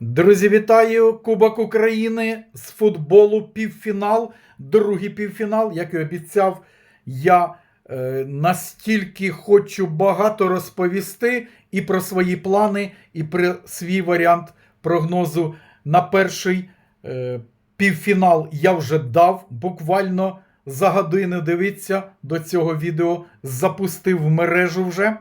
Друзі, вітаю! Кубок України з футболу півфінал, другий півфінал. Як і обіцяв, я е, настільки хочу багато розповісти і про свої плани, і про свій варіант прогнозу на перший е, півфінал я вже дав. Буквально за годину дивіться до цього відео, запустив в мережу вже.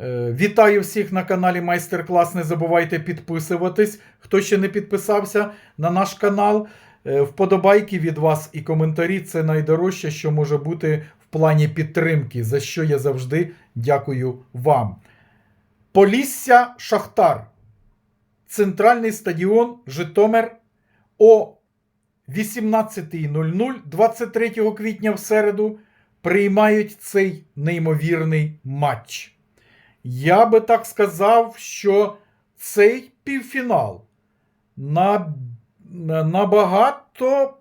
Е, Вітаю всіх на каналі Майстер-клас. Не забувайте підписуватись. Хто ще не підписався на наш канал. Е, Вподобайки від вас і коментарі це найдорожче, що може бути в плані підтримки, за що я завжди дякую вам. Полісся Шахтар. Центральний стадіон Житомир о 18.00 23 квітня в середу приймають цей неймовірний матч. Я би так сказав, що цей півфінал на, на- набагато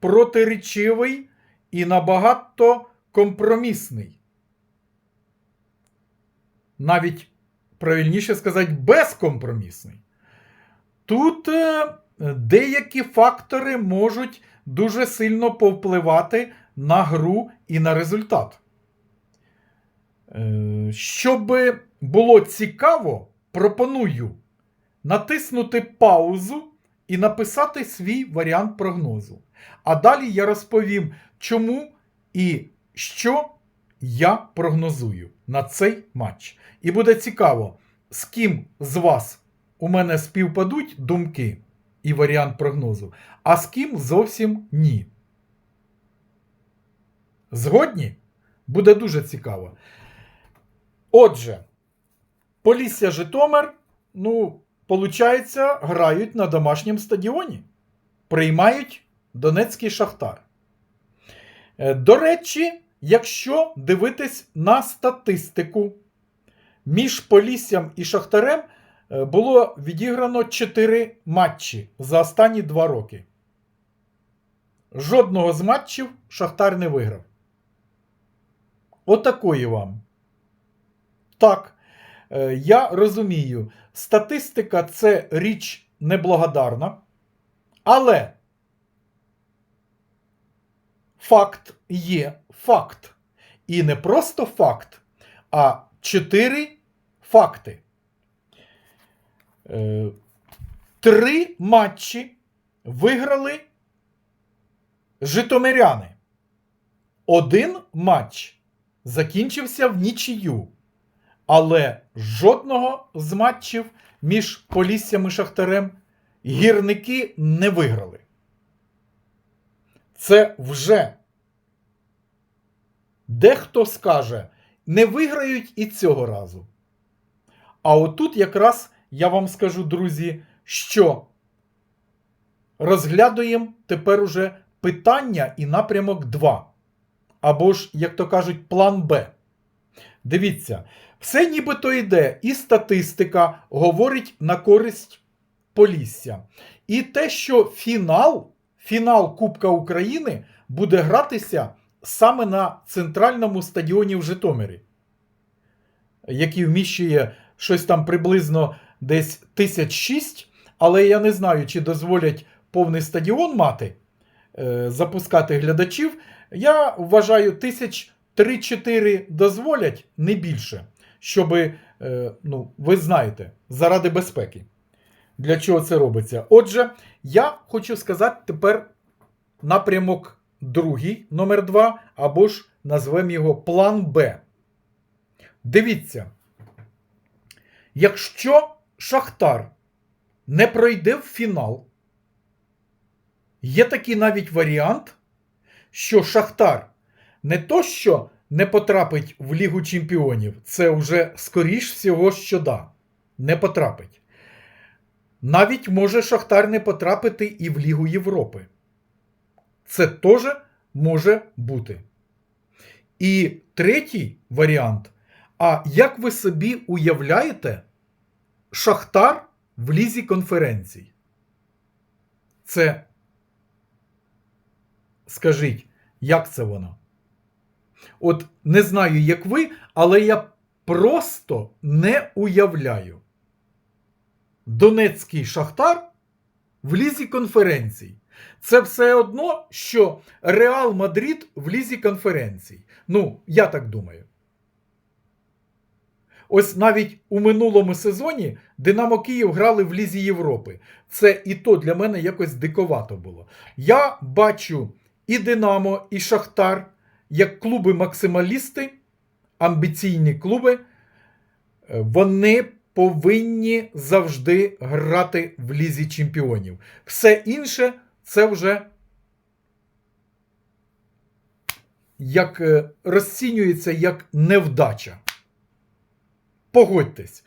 протиречивий і набагато компромісний. Навіть правильніше сказати, безкомпромісний. Тут е, деякі фактори можуть дуже сильно повпливати на гру і на результат. Е, Щоб було цікаво, пропоную натиснути паузу і написати свій варіант прогнозу. А далі я розповім, чому і що я прогнозую на цей матч. І буде цікаво, з ким з вас у мене співпадуть думки і варіант прогнозу, а з ким зовсім ні. Згодні? Буде дуже цікаво. Отже, Полісся Житомир, ну, получається, грають на домашньому стадіоні. Приймають Донецький Шахтар. Е, До речі, якщо дивитись на статистику, між Поліссям і Шахтарем е, було відіграно 4 матчі за останні 2 роки. Жодного з матчів Шахтар не виграв. Отакої вам. Так, е, я розумію, статистика це річ неблагодарна, але факт є факт. І не просто факт, а чотири факти. Е, Три матчі виграли житомиряни. Один матч закінчився в нічию. Але жодного з матчів між Поліссям і Шахтарем гірники не виграли. Це вже. Дехто скаже, не виграють і цього разу. А отут якраз я вам скажу, друзі, що розглядуємо тепер уже питання і напрямок 2. Або ж, як то кажуть, план Б. Дивіться, все нібито йде, і статистика говорить на користь Полісся. І те, що фінал, фінал Кубка України буде гратися саме на центральному стадіоні в Житомирі, який вміщує щось там приблизно десь тисяч шість, але я не знаю, чи дозволять повний стадіон мати, е, запускати глядачів. Я вважаю, тисяч 3-4 дозволять не більше, щоб, ну, ви знаєте, заради безпеки. Для чого це робиться? Отже, я хочу сказати тепер напрямок другий, номер 2, або ж назвемо його план Б. Дивіться, якщо Шахтар не пройде в фінал, є такий навіть варіант, що Шахтар не то, що не потрапить в Лігу Чемпіонів, це вже скоріш всього, що да, не потрапить. Навіть може Шахтар не потрапити і в Лігу Європи. Це теж може бути. І третій варіант. А як ви собі уявляєте Шахтар в лізі конференцій? Це, скажіть, як це воно? От не знаю, як ви, але я просто не уявляю. Донецький Шахтар в лізі конференцій. Це все одно, що Реал Мадрид в лізі конференцій. Ну, я так думаю. Ось навіть у минулому сезоні Динамо Київ грали в Лізі Європи. Це і то для мене якось диковато було. Я бачу і Динамо, і Шахтар як клуби-максималісти, амбіційні клуби. Е, Вони повинні завжди грати в Лізі чемпіонів. Все інше це вже як е, розцінюється як невдача. Погодьтесь.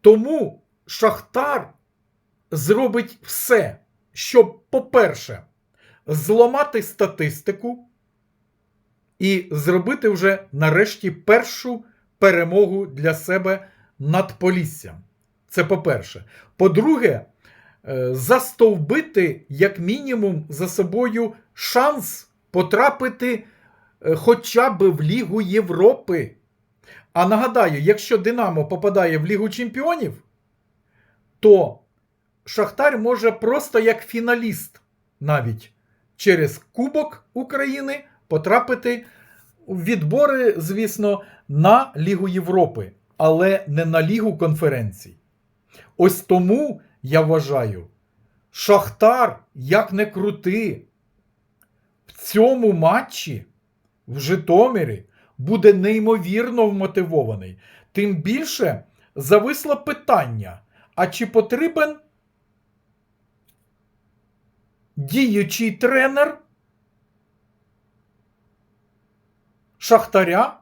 Тому Шахтар зробить все, щоб, по-перше, зламати статистику і зробити вже нарешті першу перемогу для себе над Поліссям. Це по-перше. По-друге, е, застовбити, як мінімум, за собою шанс потрапити е, хоча б в Лігу Європи. А нагадаю, якщо Динамо попадає в Лігу Чемпіонів, то Шахтар може просто як фіналіст навіть через Кубок України потрапити в відбори, звісно, на Лігу Європи, але не на Лігу конференцій. Ось тому я вважаю, Шахтар, як не крути, в цьому матчі в Житомирі буде неймовірно вмотивований. Тим більше зависло питання: а чи потрібен діючий тренер Шахтаря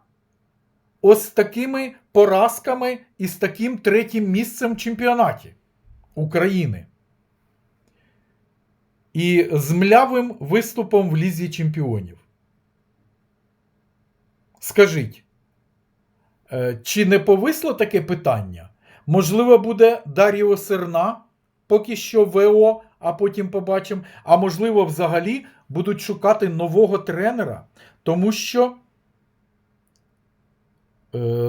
ось такими поразками і з таким третім місцем в чемпіонаті України? І з млявим виступом в Лізі чемпіонів. Скажіть, е, чи не повисло таке питання? Можливо, буде Даріо Серна, поки що ВО, а потім побачимо. А можливо, взагалі будуть шукати нового тренера, тому що е,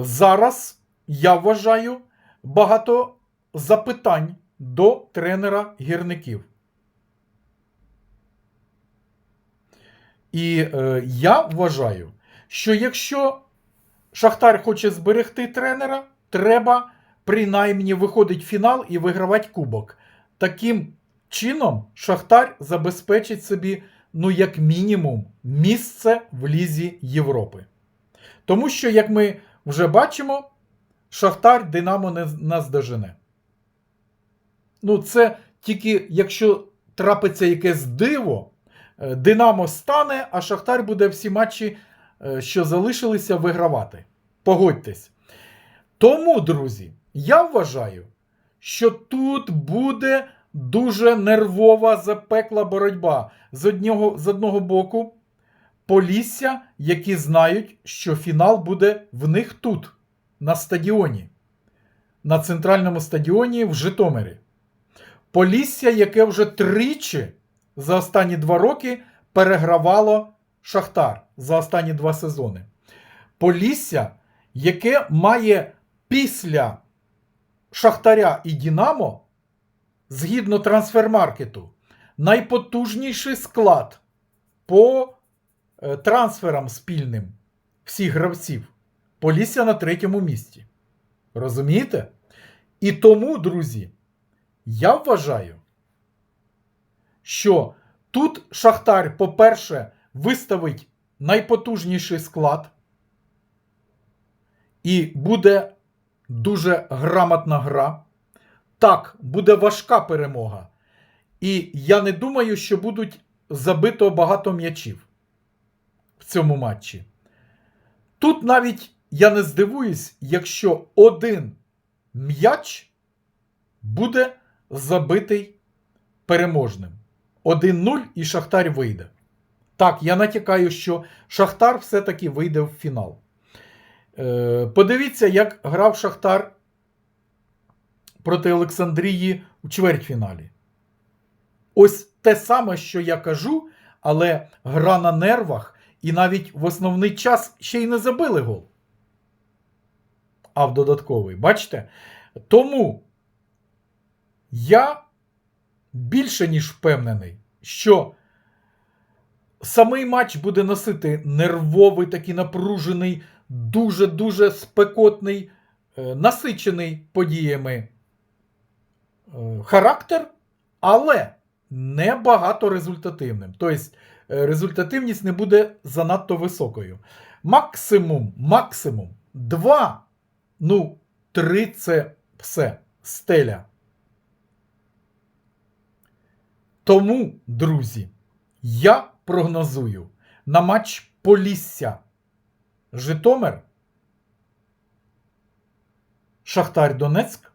зараз я вважаю багато запитань до тренера гірників. І е, я вважаю, що якщо Шахтар хоче зберегти тренера, треба принаймні виходить в фінал і вигравати кубок. Таким чином, Шахтар забезпечить собі, ну, як мінімум, місце в Лізі Європи. Тому що, як ми вже бачимо, Шахтар Динамо не наздожене. Ну, це тільки якщо трапиться якесь диво, е, Динамо стане, а Шахтар буде всі матчі, е, що залишилися, вигравати. Погодьтесь. Тому, друзі, я вважаю, що тут буде дуже нервова запекла боротьба. З одного, з одного боку, Полісся, які знають, що фінал буде в них тут, на стадіоні, на центральному стадіоні в Житомирі. Полісся, яке вже тричі за останні два роки перегравало Шахтар за останні два сезони. Полісся, яке має після Шахтаря і Дінамо, згідно трансфермаркету, найпотужніший склад по трансферам спільним всіх гравців. Полісся на третьому місці. Розумієте? І тому, друзі, я вважаю, що тут Шахтар, по-перше, виставить найпотужніший склад, і буде дуже грамотна гра. Так, буде важка перемога. І я не думаю, що будуть забито багато м'ячів в цьому матчі. Тут навіть я не здивуюсь, якщо один м'яч буде забитий переможним. 1-0 і Шахтар вийде. Так, я натякаю, що Шахтар все-таки вийде в фінал. Е, Подивіться, як грав Шахтар проти Олександрії у чвертьфіналі. Ось те саме, що я кажу, але гра на нервах, і навіть в основний час ще й не забили гол. А в додатковий. Бачите? Тому Я більше ніж впевнений, що самий матч буде носити нервовий, такий напружений, дуже-дуже спекотний, е, насичений подіями е, характер, але не багато результативним. Тобто результативність не буде занадто високою. Максимум, максимум 2, ну, 3 це все, стеля. Тому, друзі, я прогнозую на матч Полісся Житомир, Шахтар Донецьк.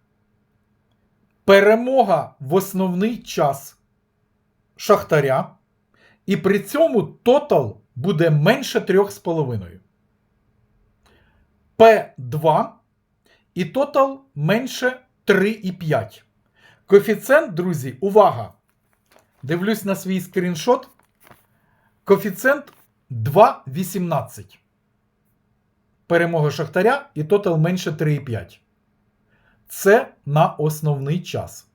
Перемога в основний час Шахтаря. І при цьому тотал буде менше 3,5. П2 і тотал менше 3,5. Коефіцієнт, друзі, увага! Дивлюсь на свій скріншот. Коефіцієнт 2,18. Перемога Шахтаря і тотал менше 3,5. Це на основний час.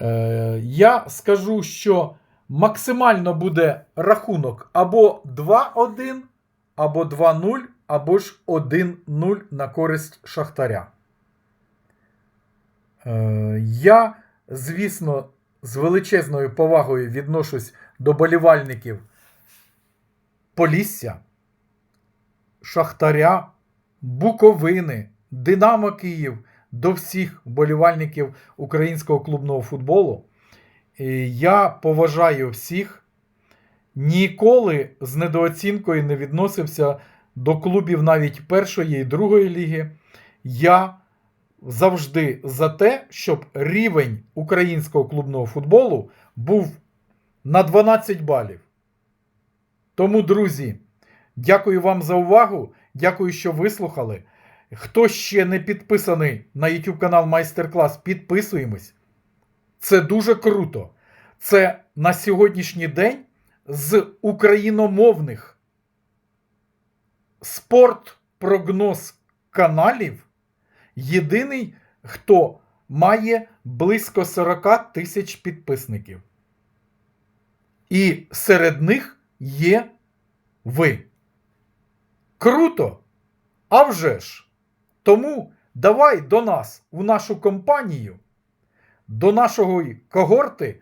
Е, я скажу, що максимально буде рахунок або 2-1, або 2-0, або ж 1-0 на користь Шахтаря. Е, я, звісно, з величезною повагою відношусь до болівальників Полісся, Шахтаря, Буковини, Динамо Київ, до всіх вболівальників українського клубного футболу. І я поважаю всіх, ніколи з недооцінкою не відносився до клубів навіть першої і другої ліги. Я завжди за те, щоб рівень українського клубного футболу був на 12 балів. Тому, друзі, дякую вам за увагу. Дякую, що вислухали. Хто ще не підписаний на YouTube канал Майстер-клас, підписуємось. Це дуже круто. Це на сьогоднішній день з україномовних спорт-прогноз каналів єдиний, хто має близько 40 тисяч підписників. І серед них є ви. Круто! А вже ж! Тому давай до нас, у нашу компанію, до нашої когорти.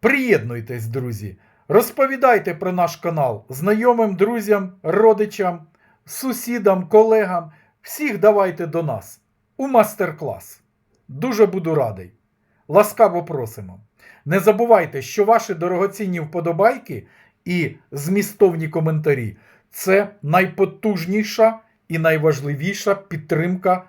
Приєднуйтесь, друзі. Розповідайте про наш канал знайомим, друзям, родичам, сусідам, колегам. Всіх давайте до нас у мастер-клас. Дуже буду радий. Ласкаво просимо. Не забувайте, що ваші дорогоцінні вподобайки і змістовні коментарі це найпотужніша і найважливіша підтримка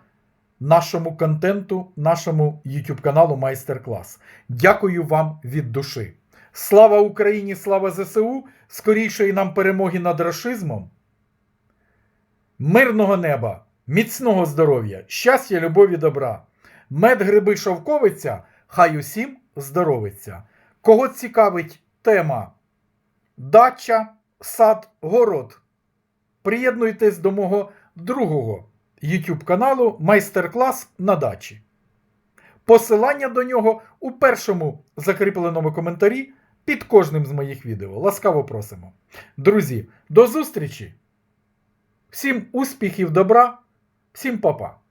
нашому контенту, нашому YouTube каналу Майстер-клас. Дякую вам від душі. Слава Україні! Слава ЗСУ! Скорішої нам перемоги над рашизмом. Мирного неба, міцного здоров'я, щастя, любові, добра. Мед гриби шовковиця, хай усім здоровиться. Кого цікавить тема дача, сад, город. Приєднуйтесь до мого другого YouTube каналу Майстер-клас на дачі. Посилання до нього у першому закріпленому коментарі під кожним з моїх відео. Ласкаво просимо. Друзі, до зустрічі! Всім успіхів, добра, всім па-па!